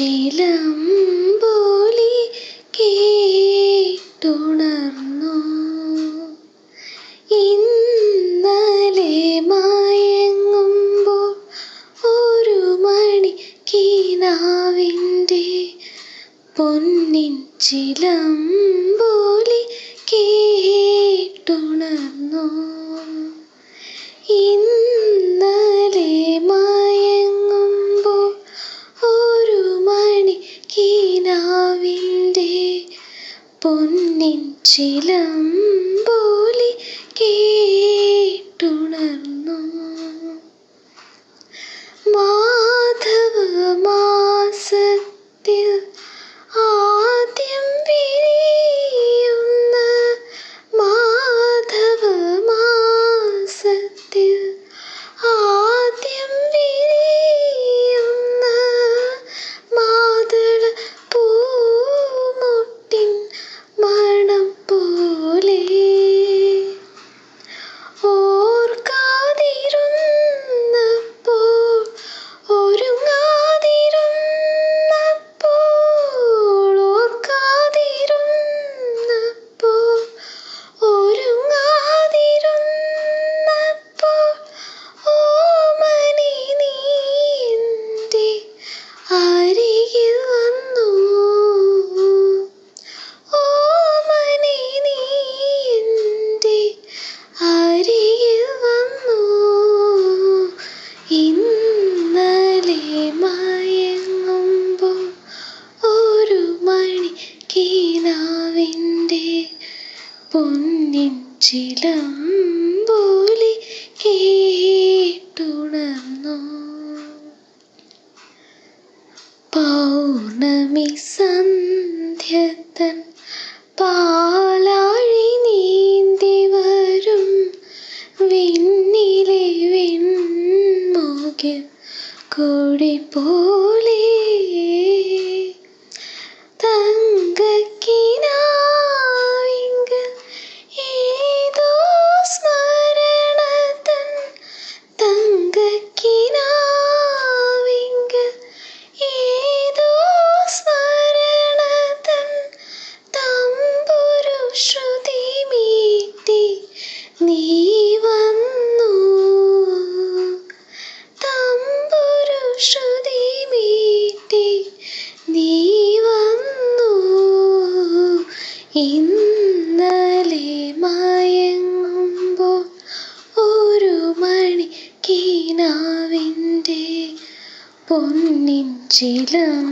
ചിലമ്പൊലി കേട്ടുണർന്നു. ഇന്നലെ മായങ്ങുമ്പോൾ ഒരു മണി കീനാവിന്റെ പൊന്നിൻ ചിലമ്പൊലി കേ പൊന്നിൻ ചിലം പോലെ കേ പൊന്നിൻ ചിലമ്പൊലി കേട്ടുണർന്നു. പൗർണമി സന്ധ്യത്തൻ പാലാ ഇന്നലെ മയങ്ങുമ്പോൾ ഒരു മണി കീനാവിന്റെ പൊന്നിൻ ചിലം